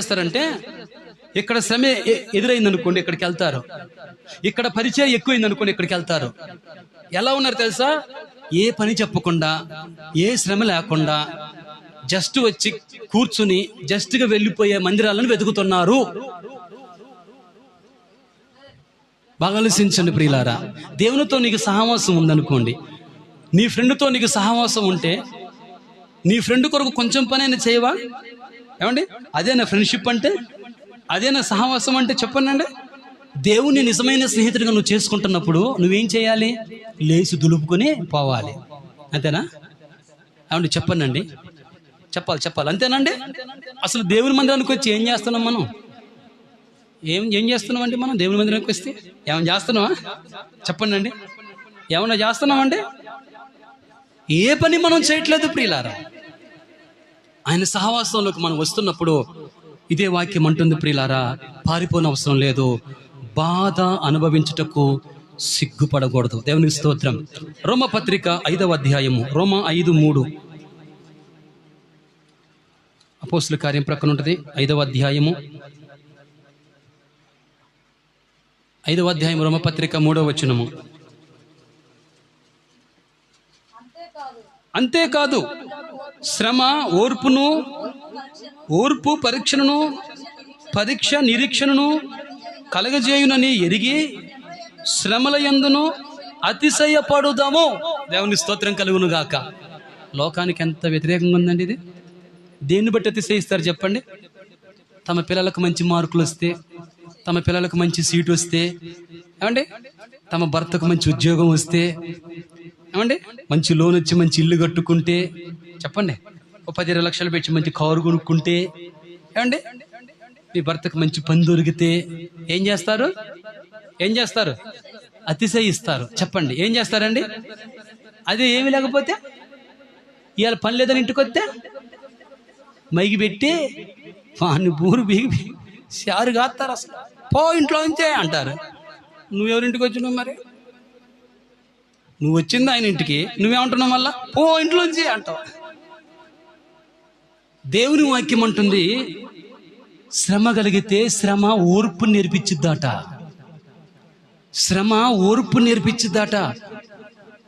చేస్తారంటే ఇక్కడ శ్రమ ఎదురైంది అనుకోండి ఇక్కడికి వెళ్తారు. ఇక్కడ పరిచయం ఎక్కువైంది అనుకోండి ఇక్కడికి వెళ్తారు. ఎలా ఉన్నారు తెలుసా? ఏ పని చెప్పకుండా ఏ శ్రమ లేకుండా జస్ట్ వచ్చి కూర్చుని జస్ట్గా వెళ్ళిపోయే మందిరాలను వెతుకుతున్నారు. బాగా ఆలోచించండి ప్రియులారా. దేవునితో నీకు సహవాసం ఉందనుకోండి. నీ ఫ్రెండ్తో నీకు సహవాసం ఉంటే నీ ఫ్రెండ్ కొరకు కొంచెం పని అయినా చేయవా? ఏమండి? అదేనా ఫ్రెండ్షిప్ అంటే? అదేనా సహవాసం అంటే? చెప్పండి దేవుని నిజమైన స్నేహితుడిగా నువ్వు చేసుకుంటున్నప్పుడు నువ్వేం చేయాలి? లేచి దులుపుకొని పోవాలి. అంతేనా? ఏమండి చెప్పండి చెప్పాలి చెప్పాలి. అంతేనండి అసలు దేవుని మందిరానికి వచ్చి ఏం చేస్తున్నాం మనం? ఏం ఏం చేస్తున్నామండి మనం దేవుని మందిరానికి వస్తే? ఏమైనా చేస్తున్నావా? చెప్పండి అండి. ఏమైనా చేస్తున్నామండి? ఏ పని మనం చేయట్లేదు ప్రియులారా? ఆయన సహవాసంలోకి మనం వస్తున్నప్పుడు ఇదే వాక్యం అంటుంది ప్రియులారా పారిపోని అవసరం లేదు. బాధ అనుభవించుటకు సిగ్గుపడకూడదు. దేవుని స్తోత్రం. రోమ పత్రిక ఐదవ అధ్యాయము రోమ ఐదు మూడు. అపోస్తుల కార్యం ప్రక్కన ఉంటుంది. ఐదవ అధ్యాయము. ఐదవ అధ్యాయం రోమపత్రిక మూడవ వచనము. అంతేకాదు శ్రమ ఓర్పును ఓర్పు పరీక్షను పరీక్ష నిరీక్షణను కలగజేయునని ఎరిగి శ్రమల యందును అతిశయపడుదాము. దేవుని స్తోత్రం కలుగును గాక. లోకానికి ఎంత వ్యతిరేకంగా ఉందండి ఇది? దేన్ని బట్టి అతిశయిస్తారు చెప్పండి? తమ పిల్లలకు మంచి మార్కులు వస్తే తమ పిల్లలకు మంచి సీటు వస్తే ఏమండి? తమ భర్తకు మంచి ఉద్యోగం వస్తే ఏమండి? మంచి లోన్ వచ్చి మంచి ఇల్లు కట్టుకుంటే చెప్పండి. ఓ పది ఇరవై లక్షలు పెట్టి మంచి కారు కొనుక్కుంటే ఏమండి? మీ భర్తకు మంచి పని దొరికితే ఏం చేస్తారు? ఏం చేస్తారు? అతిశయిస్తారు. చెప్పండి ఏం చేస్తారండి? అది ఏమి లేకపోతే ఇవాళ పని లేదని ఇంటికి వస్తే మైకి పెట్టి వాడిని బూరు బిగి శారు కాస్తారు అసలు. పో ఇంట్లో ఉంచే అంటారు. నువ్వెవరింటికి వచ్చినావు మరి? నువ్వు వచ్చింది ఆయన ఇంటికి. నువ్వేమంటున్నావు మళ్ళా? పో ఇంట్లోంచి అంటావు. దేవుని వాక్యం అంటుంది శ్రమ కలిగితే శ్రమ ఓర్పు నేర్పించిద్దాట. శ్రమ ఓర్పు నేర్పించిద్దాట.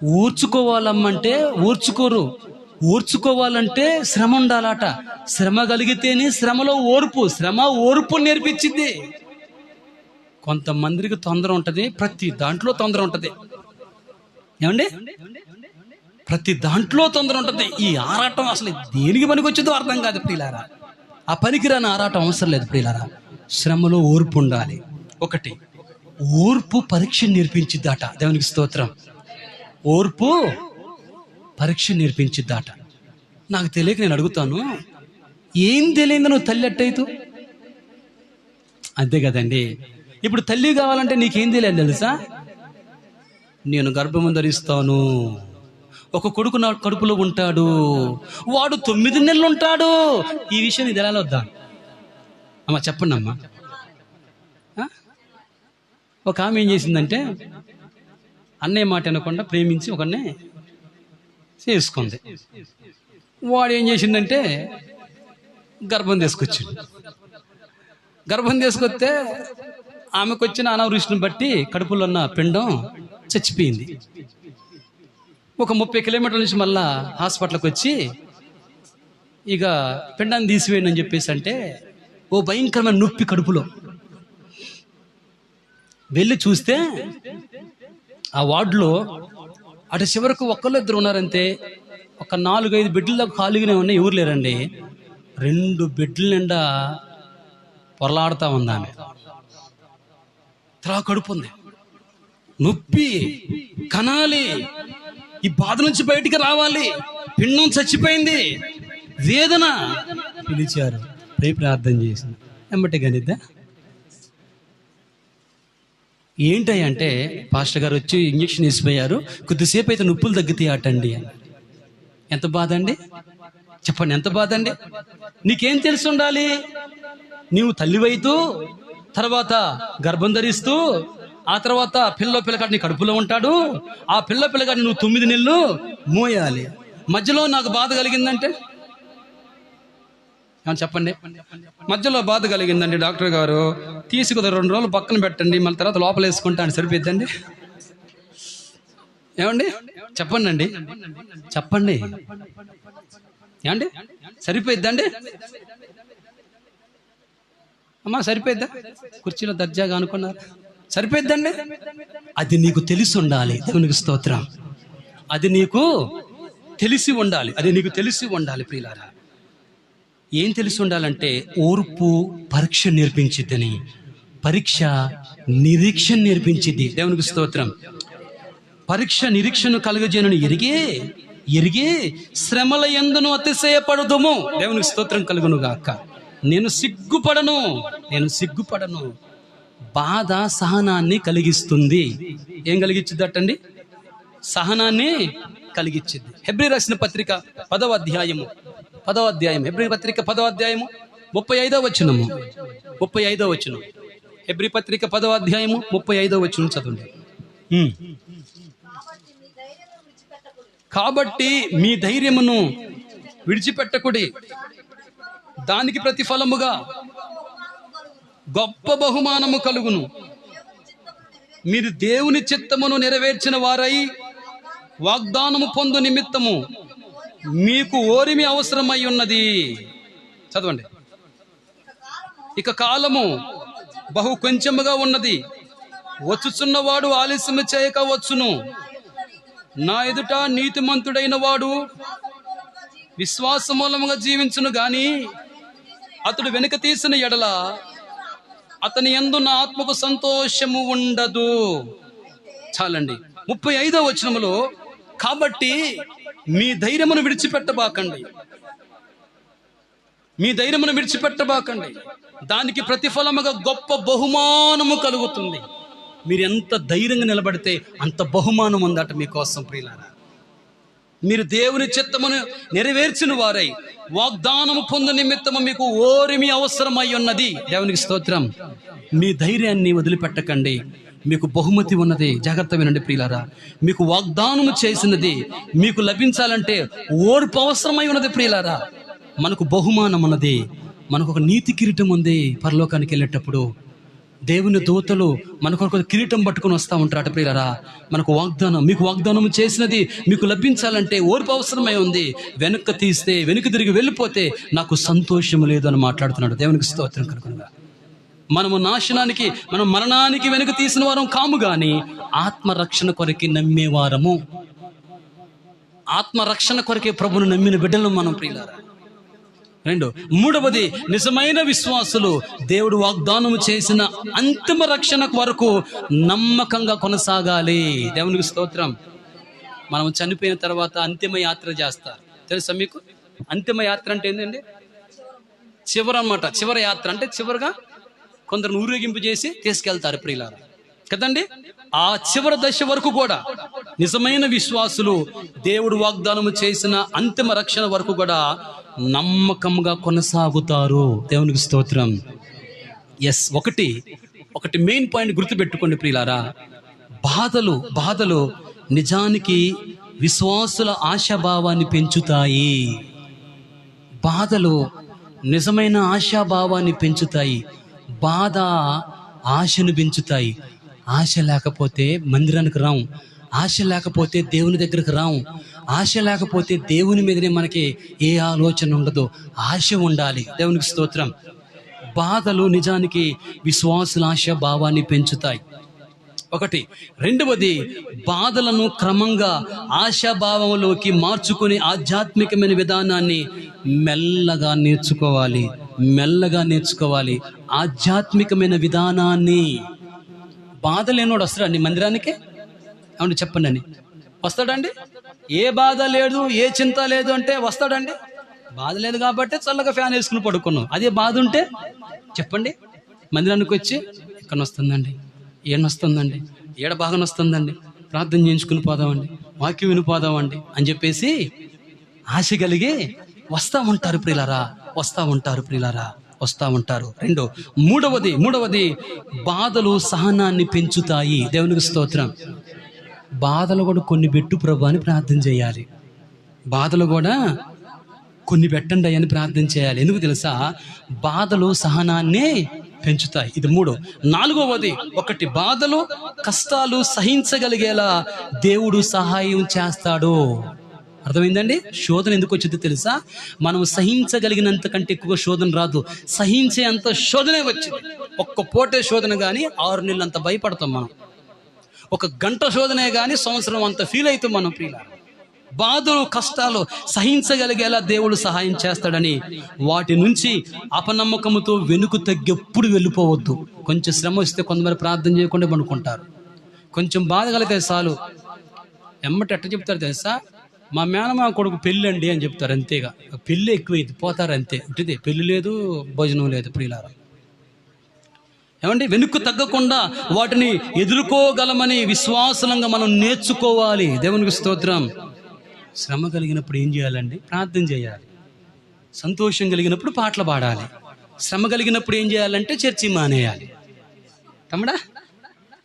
ఓర్చుకోవాలమ్మంటే ఓర్చుకోరు. ఓర్చుకోవాలంటే శ్రమ ఉండాలట. శ్రమ కలిగితేనే శ్రమలో ఓర్పు శ్రమ ఓర్పు నేర్పించింది. కొంతమందికి తొందర ఉంటుంది ప్రతి దాంట్లో తొందర ఉంటుంది. ఏమండి? ప్రతి దాంట్లో తొందర ఉంటుంది. ఈ ఆరాటం అసలు దేనికి పనికి వచ్చిందో అర్థం కాదు ప్రియులారా. ఆ పనికిరాని ఆరాటం అవసరం లేదు ప్రియులారా. శ్రమలో ఓర్పు ఉండాలి. ఒకటి ఓర్పు పరీక్ష నేర్పించిద్దాట. దేవునికి స్తోత్రం. ఓర్పు పరీక్ష నేర్పించిద్దాట. నాకు తెలియక నేను అడుగుతాను. ఏం తెలియదు నువ్వు తల్లి అట్టయితూ అంతే కదండి. ఇప్పుడు తల్లి కావాలంటే నీకేం తెలియదు తెలుసా? నేను గర్భము ధరిస్తాను. ఒక కొడుకు నా కడుపులో ఉంటాడు. వాడు తొమ్మిది నెలలు ఉంటాడు. ఈ విషయం ఇది ఎలా వద్దా? అమ్మా చెప్పండి అమ్మా. ఒక ఆమె ఏం చేసిందంటే అన్నయ్య మాట అనకుండా ప్రేమించి ఒకరిని చేసుకుంది. వాడు ఏం చేసిందంటే గర్భం తీసుకొచ్చింది గర్భం తీసుకొస్తే ఆమెకు వచ్చిన అనావృష్టిని బట్టి కడుపులో ఉన్న పిండం చచ్చిపోయింది. ఒక ముప్పై కిలోమీటర్ల నుంచి మళ్ళా హాస్పిటల్కి వచ్చి ఇక పిండాన్ని తీసివేయండి అని చెప్పేసి అంటే ఓ భయంకరమైన నొప్పి కడుపులో. వెళ్ళి చూస్తే ఆ వార్డులో అటు చివరకు ఒక్కళ్ళు ఇద్దరు ఉన్నారంతే ఒక నాలుగైదు బెడ్ల ఖాళీగానే ఉన్నాయి ఎవరు లేరండి. రెండు బెడ్ల నిండా పొరలాడుతూ ఉంది ఆమె. త్రా కడుపు ఉంది. నొప్పి కనాలి ఈ బాధ నుంచి బయటికి రావాలి. పిండం చచ్చిపోయింది. వేదన. పిలిచారు. రేపు ప్రార్థన చేసింది. ఎమ్మటి గనిద్దా ఏంటంటే పాస్టర్ గారు వచ్చి ఇంజక్షన్ వేసిపోయారు. కొద్దిసేపు అయితే నొప్పులు తగ్గుతాయి అటండి అని. ఎంత బాధ అండి? చెప్పండి ఎంత బాధ అండి? నీకేం తెలిసి ఉండాలి? నీవు తల్లివైతూ తర్వాత గర్భం ధరిస్తూ ఆ తర్వాత పిల్ల పిల్లగాడు నీ కడుపులో ఉంటాడు. ఆ పిల్ల పిల్లగాడిని నువ్వు తొమ్మిది నెలలు మోయాలి. మధ్యలో నాకు బాధ కలిగిందంటే? చెప్పండి. మధ్యలో బాధ కలిగిందండి డాక్టర్ గారు. తీసుకుని రెండు రోజులు పక్కన పెట్టండి మళ్ళీ తర్వాత లోపల వేసుకుంటాను సరిపోద్దండి ఏమండి? చెప్పండి అండి చెప్పండి. ఏమండి? సరిపోయిద్దండి? అమ్మా సరిపోయిద్దా? కుర్చీలో దర్జాగా అనుకున్నారు? సరిపోద్దండి అది నీకు తెలిసి ఉండాలి. దేవునికి స్తోత్రం. అది నీకు తెలిసి ఉండాలి. అది నీకు తెలిసి ఉండాలి ప్రియులారా. ఏం తెలిసి ఉండాలంటే ఓర్పు పరీక్ష నేర్పించిద్దని. పరీక్ష నిరీక్షణ నేర్పించిద్ది. దేవునికి స్తోత్రం. పరీక్ష నిరీక్షను కలుగజేయను ఎరిగే ఎరిగే శ్రమల ఎందును అతిశయపడదుము. దేవునికి స్తోత్రం కలుగును గాక నేను సిగ్గుపడను. నేను సిగ్గుపడను. బాధ సహనాన్ని కలిగిస్తుంది. ఏం కలిగించిద్దటండి సహనాన్ని కలిగించింది హెబ్రి రాసిన పత్రిక పదవ అధ్యాయము. పదవ అధ్యాయం హెబ్రి పత్రిక పదవ అధ్యాయము. ముప్పై ఐదవ వచనము. ముప్పై ఐదవ వచనం. హెబ్రి పత్రిక పదవ అధ్యాయము ముప్పై ఐదవ వచనం చదవండి. కాబట్టి మీ ధైర్యమును విడిచిపెట్టకుడి. దానికి ప్రతిఫలముగా గొప్ప బహుమానము కలుగును. మీరు దేవుని చిత్తమును నెరవేర్చిన వారై వాగ్దానము పొందు నిమిత్తము మీకు ఓరిమి అవసరమై ఉన్నది. చదవండి. ఇక కాలము బహు కొంచెముగా ఉన్నది. వచ్చుచున్నవాడు ఆలస్యము చేయక వచ్చును. నా ఎదుట నీతిమంతుడైన వాడు విశ్వాసమూలముగా జీవించును గాని అతడు వెనుక తీసిన ఎడల అతని యందు నా ఆత్మకు సంతోషము ఉండదు. చాలండి. ముప్పై ఐదో వచనములో కాబట్టి మీ ధైర్యమును విడిచిపెట్టబాకండి. మీ ధైర్యమును విడిచిపెట్టబాకండి. దానికి ప్రతిఫలముగా గొప్ప బహుమానము కలుగుతుంది. మీరు ఎంత ధైర్యంగా నిలబడితే అంత బహుమానం ఉందట మీకోసం ప్రియులారా. మీరు దేవుని చిత్తమును నెరవేర్చిన వారై వాగ్దానము పొందు నిమిత్తము మీకు ఓరిమి అవసరమై ఉన్నది. దేవునికి స్తోత్రం. మీ ధైర్యాన్ని వదిలిపెట్టకండి. మీకు బహుమతి ఉన్నది. జాగ్రత్త వినండి ప్రియులారా. మీకు వాగ్దానము చేసినది మీకు లభించాలంటే ఓర్పు అవసరమై ఉన్నది ప్రియులారా. మనకు బహుమానం ఉన్నది మనకు ఒక నీతి కిరీటం ఉంది పరలోకానికి వెళ్ళేటప్పుడు. దేవుని దూతలు మన కొరకు కిరీటం పట్టుకొని వస్తూ ఉంటారట ప్రియులరా. మనకు వాగ్దానం మీకు వాగ్దానం చేసినది మీకు లభించాలంటే ఓర్పు అవసరమై ఉంది. వెనక్కి తీస్తే వెనుక తిరిగి వెళ్ళిపోతే నాకు సంతోషం లేదు అని మాట్లాడుతున్నాడు. దేవునికి స్తోత్రం కనుక మనము నాశనానికి మనం మరణానికి వెనుక తీసిన వారం కాము కానీ ఆత్మరక్షణ కొరకి నమ్మేవారము. ఆత్మరక్షణ కొరకే ప్రభును నమ్మిన బిడ్డలు మనం ప్రియులారా. రెండు. మూడవది నిజమైన విశ్వాసులు దేవుడు వాగ్దానం చేసిన అంతిమ రక్షణ వరకు నమ్మకంగా కొనసాగాలి. దేవునికి స్తోత్రం. మనం చనిపోయిన తర్వాత అంతిమ యాత్ర చేస్తారు. తెలుసా మీకు? అంతిమ యాత్ర అంటే ఏంటండి చివరి అన్నమాట చివరి యాత్ర అంటే చివరిగా కొందరు ఊరేగింపు చేసి తీసుకెళ్తారు ప్రియులారా. కదండి? ఆ చివరి దశ వరకు కూడా నిజమైన విశ్వాసులు దేవుడు వాగ్దానం చేసిన అంతిమ రక్షణ వరకు కూడా నమ్మకంగా కొనసాగుతారు. దేవునికి స్తోత్రం. ఎస్ ఒకటి ఒకటి మెయిన్ పాయింట్ గుర్తుపెట్టుకోండి ప్రియులారా. బాధలు బాధలు నిజానికి విశ్వాసుల ఆశాభావాన్ని పెంచుతాయి. బాధలు నిజమైన ఆశాభావాన్ని పెంచుతాయి. బాధ ఆశను పెంచుతాయి. ఆశ లేకపోతే మందిరానికి రాం ఆశ లేకపోతే దేవుని దగ్గరకు రాం ఆశ లేకపోతే దేవుని మీదనే మనకి ఏ ఆలోచన ఉండదు. ఆశ ఉండాలి. దేవునికి స్తోత్రం. బాధలు నిజానికి విశ్వాసుల ఆశ భావాన్ని పెంచుతాయి. ఒకటి. రెండవది బాధలను క్రమంగా ఆశాభావంలోకి మార్చుకునే ఆధ్యాత్మికమైన విధానాన్ని మెల్లగా నేర్చుకోవాలి. మెల్లగా నేర్చుకోవాలి. ఆధ్యాత్మికమైన విధానాన్ని బాధ లేనోడు నీ మందిరానికి? అవును చెప్పండి అని వస్తాడండి? ఏ బాధ లేదు ఏ చింత లేదు అంటే వస్తాడండి. బాధ లేదు కాబట్టి చల్లగా ఫ్యాన్ వేసుకుని పడుకున్నాం. అదే బాధ ఉంటే చెప్పండి. మందిరానికి వచ్చి ఇక్కడ వస్తుందండి. ఏడనొస్తుందండి ఏడ బాగా వస్తుందండి. ప్రార్థన చేయించుకుని పోదామండి. వాక్యం వినిపోదామండి అని చెప్పేసి ఆశ కలిగి వస్తా ఉంటారు ప్రియులారా వస్తా ఉంటారు ప్రియులారా. వస్తూ ఉంటారు రెండు మూడవది మూడవది బాధలు సహనాన్ని పెంచుతాయి. దేవునికి స్తోత్రం. బాధలు కూడా కొన్ని పెట్టు ప్రభు అని ప్రార్థన చేయాలి. బాధలు కూడా కొన్ని పెట్టండి అని ప్రార్థన చేయాలి. ఎందుకు తెలుసా? బాధలు సహనాన్ని పెంచుతాయి. ఇది మూడు. నాలుగవది ఒకటి బాధలు కష్టాలు సహించగలిగేలా దేవుడు సహాయం చేస్తాడు. అర్థమైందండి? శోధన ఎందుకు వచ్చిందో తెలుసా? మనం సహించగలిగినంత కంటే ఎక్కువ శోధన రాదు. సహించే అంత శోధనే వచ్చింది. ఒక్క పూటే శోధన కానీ ఆరు నెలలు అంత భయపడతాం మనం. ఒక గంట శోధనే కానీ సంవత్సరం అంత ఫీల్ అవుతాం మనం ఫీల్ బాధలు కష్టాలు సహించగలిగేలా దేవుడు సహాయం చేస్తాడని వాటి నుంచి అపనమ్మకంతో వెనుకు తగ్గెప్పుడు వెళ్ళిపోవద్దు. కొంచెం శ్రమ వస్తే కొంతమంది ప్రార్థన చేయకుండా పనుకుంటారు కొంచెం బాధ కలిగితే చాలు. ఎమ్మటి ఎట్ట చెప్తారు తెలుసా? మా మేనమా కొడుకు పెళ్ళి అండి అని చెప్తారు అంతేగా. పెళ్ళి ఎక్కువైంది పోతారు అంతే. ఉంటుంది. పెళ్ళి లేదు భోజనం లేదు ప్రియులారా. ఏమండి? వెనుక్కు తగ్గకుండా వాటిని ఎదుర్కోగలమని విశ్వాసంగా మనం నేర్చుకోవాలి. దేవునికి స్తోత్రం. శ్రమ కలిగినప్పుడు ఏం చేయాలండి? ప్రార్థన చేయాలి. సంతోషం కలిగినప్పుడు పాటలు పాడాలి. శ్రమ కలిగినప్పుడు ఏం చేయాలంటే చర్చి మానేయాలి. తమ్ముడా?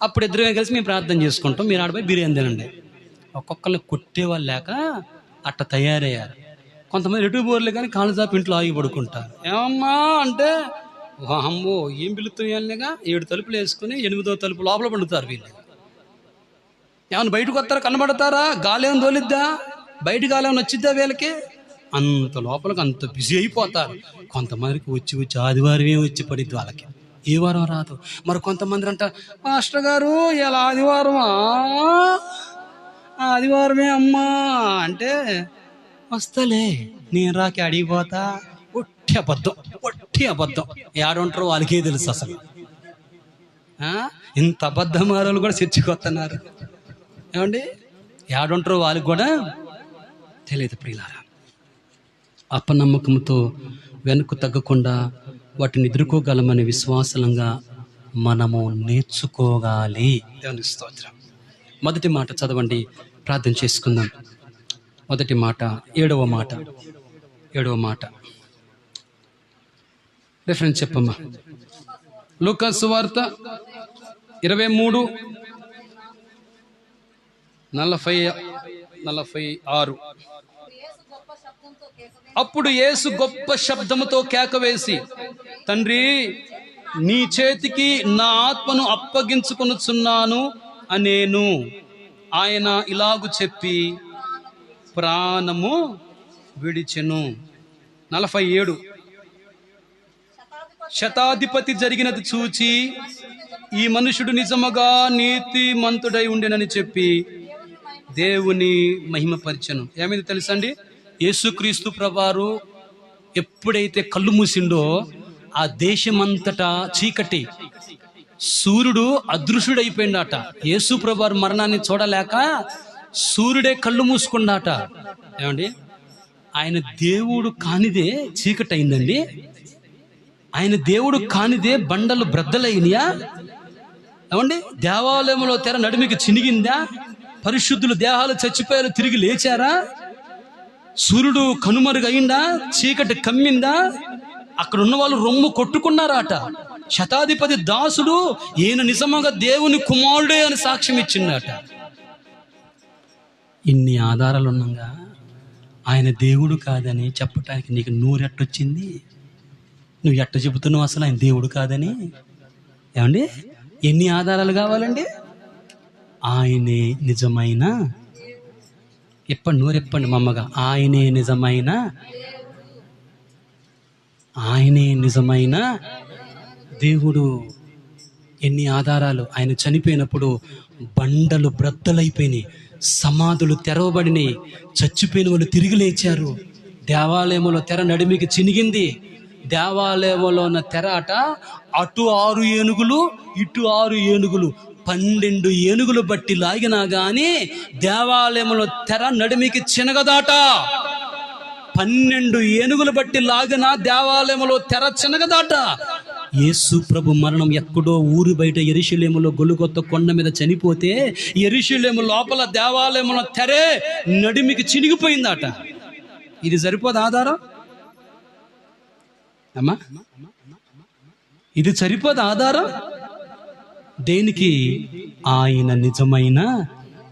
అప్పుడు ఇద్దరు కలిసి మేము ప్రార్థన చేసుకుంటాం. మీరు ఆడపోయి బిర్యానీ తినండి. ఒక్కొక్కరు కొట్టేవాళ్ళు లేక అట్ట తయారయ్యారు. కొంతమంది ఎటు బోర్లు కానీ కాళ్ళు చాపి ఇంట్లో ఆగి పడుకుంటారు. ఏమమ్మా అంటే అమ్మో ఏం పిలుతున్నాయిగా ఏడు తలుపులు వేసుకుని ఎనిమిదో తలుపు లోపల పండుతారు వీళ్ళు. ఏమైనా బయటకు వస్తారా? కనబడతారా? గాలి ఏమైనా తోలిద్దా? బయట గాలి ఏమైనా వచ్చిద్దా వీళ్ళకి? అంత లోపలికి అంత బిజీ అయిపోతారు. కొంతమందికి వచ్చి వచ్చి ఆదివారమే వచ్చి పడిద్ది వాళ్ళకి. ఏ వారం రాదు. మరి కొంతమంది అంట మాస్టర్ గారు ఇలా ఆదివారమా? ఆదివారమే అమ్మా అంటే వస్తలే నేను రాకి అడిగిపోతా ఒట్టి అబద్ధం ఒట్టి అబద్ధం. ఏడుంటారో వాళ్ళకే తెలుసు అసలు. ఇంత అబద్ధమారాలు కూడా చర్చకొస్తున్నారు. ఏమండి? ఏడుంటారో వాళ్ళకి కూడా తెలియదు ప్రియులారా. అపనమ్మకంతో వెనక్కు తగ్గకుండా వాటిని ఎదుర్కోగలమని విశ్వాసంగా మనము నేర్చుకోగాలి దేవుని స్తోత్రం. మొదటి మాట చదవండి ప్రార్థన చేసుకుందాం. మొదటి మాట ఏడవ మాట ఏడవ మాట. రిఫరెన్స్ చెప్పమ్మా. లూకాసు వార్త ఇరవై మూడు నలభై నలభై ఆరు. అప్పుడు యేసు గొప్ప శబ్దముతో కేకవేసి తండ్రి నీ చేతికి నా ఆత్మను అప్పగించుకొనుచున్నాను అనేను. ఆయన ఇలాగు చెప్పి ప్రాణము విడిచెను. నలభై ఏడు. శతాధిపతి జరిగినది చూచి ఈ మనుషుడు నిజముగా నీతి మంతుడై ఉండెనని చెప్పి దేవుని మహిమపరిచను. ఏమైంది తెలుసండి? యేసుక్రీస్తు ప్రభారు ఎప్పుడైతే కళ్ళు మూసిండో ఆ దేశమంతటా చీకటి సూర్యుడు అదృశ్యుడైపోయిందట యేసు ప్రభు మరణాన్ని చూడలేక సూర్యుడే కళ్ళు మూసుకున్నాట. ఏమండి? ఆయన దేవుడు కానిదే చీకటి అయిందండి ఆయన దేవుడు కానిదే బండలు బ్రద్దలైనయా? ఏమండి? దేవాలయంలో తెర నడుమికి చినిగిందా? పరిశుద్ధులు దేహాలు చచ్చిపోయారు తిరిగి లేచారా? సూర్యుడు కనుమరుగయిందా చీకటి కమ్మిందా? అక్కడ ఉన్న వాళ్ళు రొమ్ము కొట్టుకున్నారాట. శతాధిపతి దాసుడు ఈయన నిజముగా దేవుని కుమారుడే అని సాక్ష్యం ఇచ్చిందట. ఇన్ని ఆధారాలు ఉన్నాగా ఆయన దేవుడు కాదని చెప్పటానికి నీకు నూరెట్టొచ్చింది? నువ్వు ఎట్ట చెబుతున్నావు అసలు ఆయన దేవుడు కాదని? ఏమండి? ఎన్ని ఆధారాలు కావాలండి? ఆయనే నిజమైన ఎప్పండి నూరెప్పండి మమ్మగా ఆయనే నిజమైన ఆయనే నిజమైన దేవుడు ఎన్ని ఆధారాలు? ఆయన చనిపోయినప్పుడు బండలు బ్రద్దలైపోయినాయి సమాధులు తెరవబడినాయి చచ్చిపోయిన వాళ్ళు తిరిగి లేచారు. దేవాలయంలో తెర నడిమికి చినిగింది. దేవాలయంలో ఉన్న తెర అట అటు ఆరు ఏనుగులు ఇటు ఆరు ఏనుగులు పన్నెండు ఏనుగులు బట్టి లాగినా గాని దేవాలయంలో తెర నడిమికి చినగదాట. పన్నెండు ఏనుగులు బట్టి లాగిన దేవాలయంలో తెర చినగదాట. యేసు ప్రభు మరణం ఎక్కడో ఊరు బయట ఎరిశిలేములో గొలుగొత్త కొండ మీద చనిపోతే ఎరిశిలేము లోపల దేవాలయముల తెరే నడిమికి చినిగిపోయిందట. ఇది సరిపోదు ఆధారం? అమ్మా? ఇది సరిపోదు ఆధారం? దేనికి? ఆయన నిజమైన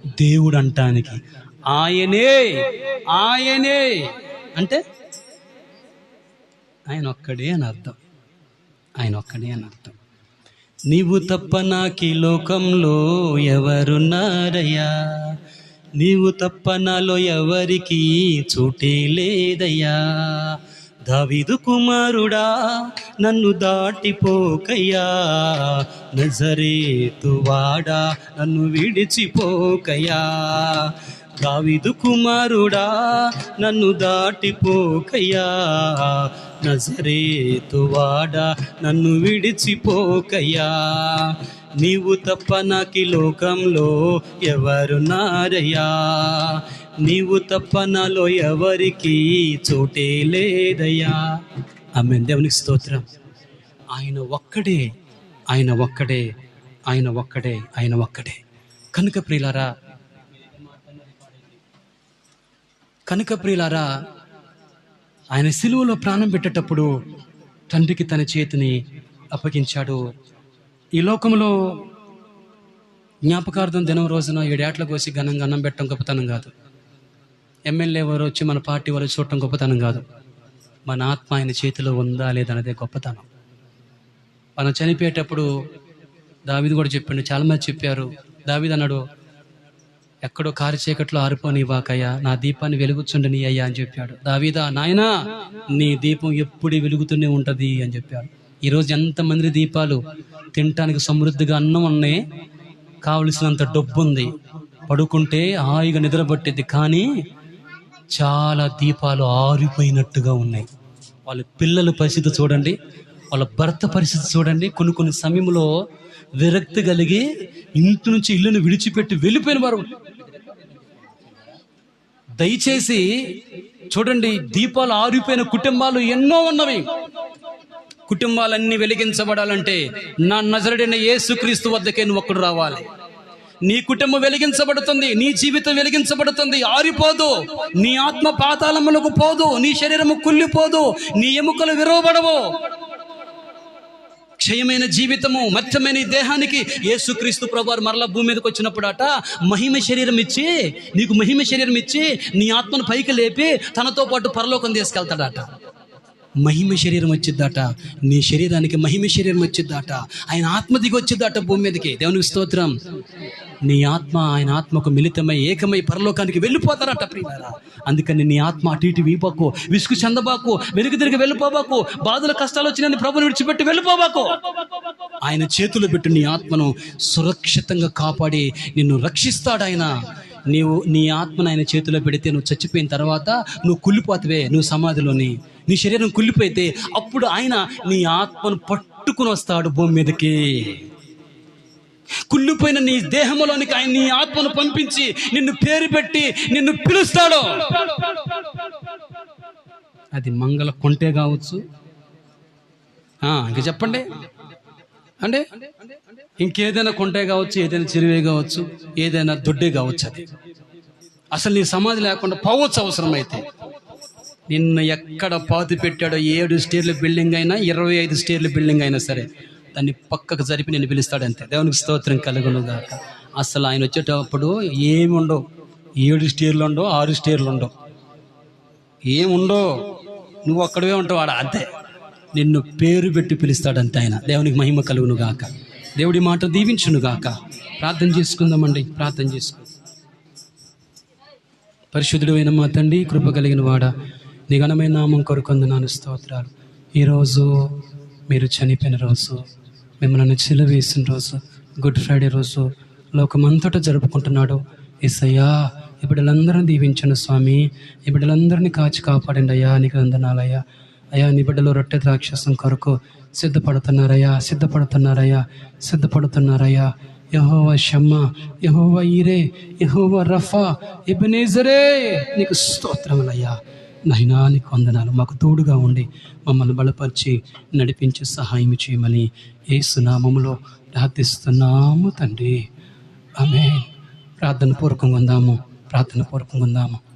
దేవుడు అంటానికి ఆయనే ఆయనే. అంటే ఆయన ఒక్కడే అని అర్థం. ఆయన ఒక్కడే అని అర్థం. నీవు తప్ప నాకి లోకంలో ఎవరున్నారయ్యా? నీవు తప్ప నాలో ఎవరికి చూటే లేదయ్యా? దావిదు కుమారుడా నన్ను దాటిపోకయ్యా. నజరేతు వాడా నన్ను విడిచిపోకయ్యా. దావిదు కుమారుడా నన్ను దాటిపోకయ్యా. నజరేతువాడా నన్ను విడిచిపోకయ్యా. నీవు తప్ప నాకి లోకంలో ఎవరున్నారయ్యా నీవు తప్ప నాలో ఎవరికి చోటే లేదయ్యా. ఆమె దేవునికి స్తోత్రం. ఆయన ఒక్కడే ఆయన ఒక్కడే ఆయన ఒక్కడే ఆయన ఒక్కడే. కనుక ప్రియులారా కనుక ప్రియులారా ఆయన సిలువలో ప్రాణం పెట్టేటప్పుడు తండ్రికి తన చేతిని అప్పగించాడు. ఈ లోకంలో జ్ఞాపకార్థం దినం రోజున ఏడేట్ల కోసి ఘనంగా అన్నం పెట్టడం గొప్పతనం కాదు. ఎమ్మెల్యే వారు వచ్చి మన పార్టీ వారు చూడటం గొప్పతనం కాదు. మన ఆత్మ ఆయన చేతిలో ఉందా లేదన్నదే గొప్పతనం. మనం చనిపోయేటప్పుడు దావిది కూడా చెప్పిండు చాలామంది చెప్పారు దావిది అన్నాడు ఎక్కడో కారు చీకట్లో ఆరిపోనివ్వాకయ్యా నా దీపాన్ని వెలుగుచుండని అయ్యా అని చెప్పాడు. దావీదా నాయనా నీ దీపం ఎప్పుడు వెలుగుతూనే ఉంటుంది అని చెప్పాడు. ఈరోజు ఎంతమంది దీపాలు తినటానికి సమృద్ధిగా అన్నం ఉన్నాయి కావలసినంత డబ్బు ఉంది పడుకుంటే హాయిగా నిద్రపట్టేది కానీ చాలా దీపాలు ఆరిపోయినట్టుగా ఉన్నాయి. వాళ్ళ పిల్లల పరిస్థితి చూడండి వాళ్ళ భర్త పరిస్థితి చూడండి. కొన్ని కొన్ని సమయంలో విరక్తి కలిగి ఇంటి నుంచి ఇల్లును విడిచిపెట్టి వెళ్ళిపోయిన వారు దయచేసి చూడండి దీపాలు ఆరిపోయిన కుటుంబాలు ఎన్నో ఉన్నవి. కుటుంబాలన్నీ వెలిగించబడాలంటే నా నజరడైన ఏసుక్రీస్తు వద్దకే నువ్వు ఒక్కడు రావాలి. నీ కుటుంబం వెలిగించబడుతుంది నీ జీవితం వెలిగించబడుతుంది ఆరిపోదు. నీ ఆత్మ పాతాళములకు పోదు నీ శరీరము కుళ్ళిపోదు నీ ఎముకలు విరవబడవు క్షయమైన జీవితము మత్యమైన ఈ దేహానికి యేసుక్రీస్తు ప్రభువారు మరల భూమి మీదకి వచ్చినప్పుడట మహిమ శరీరం ఇచ్చి నీకు మహిమ శరీరం ఇచ్చి నీ ఆత్మను పైకి లేపి తనతో పాటు పరలోకం తీసుకెళ్తాడట. మహిమ శరీరం వచ్చిద్దట నీ శరీరానికి మహిమ శరీరం వచ్చిద్దట ఆయన ఆత్మ దిగి వచ్చిద్దట భూమి మీదకి. దేవునికి స్తోత్రం. నీ ఆత్మ ఆయన ఆత్మకు మిళితమై ఏకమై పరలోకానికి వెళ్ళిపోతారట ప్రియారా అందుకని నీ ఆత్మ అటు ఇటు వీపకు విసుగు చెందబాకు వెనుక తిరిగి వెళ్ళిపోబాకు బాధల కష్టాలు వచ్చినని ప్రభుని విడిచిపెట్టి వెళ్ళిపోబాకు. ఆయన చేతులు పెట్టి నీ ఆత్మను సురక్షితంగా కాపాడి నిన్ను రక్షిస్తాడు ఆయన. నీవు నీ ఆత్మను ఆయన చేతిలో పెడితే నువ్వు చచ్చిపోయిన తర్వాత నువ్వు కుళ్ళిపోతావే నువ్వు సమాధిలోని. నీ శరీరం కుళ్ళిపోయితే అప్పుడు ఆయన నీ ఆత్మను పట్టుకుని వస్తాడు భూమి మీదకి. కుళ్ళిపోయిన నీ దేహంలోనికి ఆయన నీ ఆత్మను పంపించి నిన్ను పేరు పెట్టి నిన్ను పిలుస్తాడు. అది మంగళ కొంటే కావచ్చు. ఇంకా ఇంక చెప్పండి. అంటే ఇంకేదైనా కొంటే కావచ్చు ఏదైనా చెరువే కావచ్చు ఏదైనా దొడ్డే కావచ్చు అది. అసలు నీ సమాధి లేకుండా పోవచ్చు అవసరమైతే. నిన్న ఎక్కడ పాతి పెట్టాడో ఏడు స్టేర్ల బిల్డింగ్ అయినా ఇరవై ఐదు స్టేర్ల బిల్డింగ్ అయినా సరే దాన్ని పక్కకు జరిపి నేను పిలుస్తాడు అంతే. దేవునికి స్తోత్రం కలుగునుగాక అసలు ఆయన వచ్చేటప్పుడు ఏమి ఉండవు. ఏడు స్టేర్లు ఉండవు ఆరు స్టేర్లు ఉండవు. ఏముండో నువ్వు అక్కడవే ఉంటావు ఆడ అంతే. నిన్ను పేరు పెట్టి పిలుస్తాడంతే ఆయన. దేవునికి మహిమ కలుగును గాక దేవుడి మాట దీవించును గాక ప్రార్థన చేసుకుందామండి. ప్రార్థన చేసుకుందాం పరిశుద్ధుడు అయిన మా తండ్రి కృప కలిగిన వాడ నిఘనమైన నామం నామం కొరకొందునాను స్తోత్రాలు. ఈరోజు మీరు చనిపోయిన రోజు మిమ్మల్ని చిలవేసిన రోజు గుడ్ ఫ్రైడే రోజు లోకమంతటా జరుపుకుంటున్నాడు. ఎస్సయ్యా ఈ బిడ్డలందరినీ దీవించను స్వామి. ఈ బిడ్డలందరినీ కాచి కాపాడండి అయ్యా. నీకు వందనాలయ్యా అయ్యా నీ బిడ్డలు రొట్టె ద్రాక్షసం కొరకు సిద్ధపడుతున్నారయ్యా సిద్ధపడుతున్నారయ్యా సిద్ధపడుతున్నారయ్యా. యహోవ షమ్మ యహోవ ఈరే యహోవ రఫా ఇబనేజరే నీకు స్తోత్రములయ్యా. నైనా నీకు వందనాలు. మాకు తోడుగా ఉండి మమ్మల్ని బలపరిచి నడిపించి సహాయం చేయమని ఏ సునామములో ప్రార్థిస్తున్నాము తండ్రి. ఆమె ప్రార్థన పూర్వకంగా ఉందాము. ప్రార్థన పూర్వకంగా ఉందాము.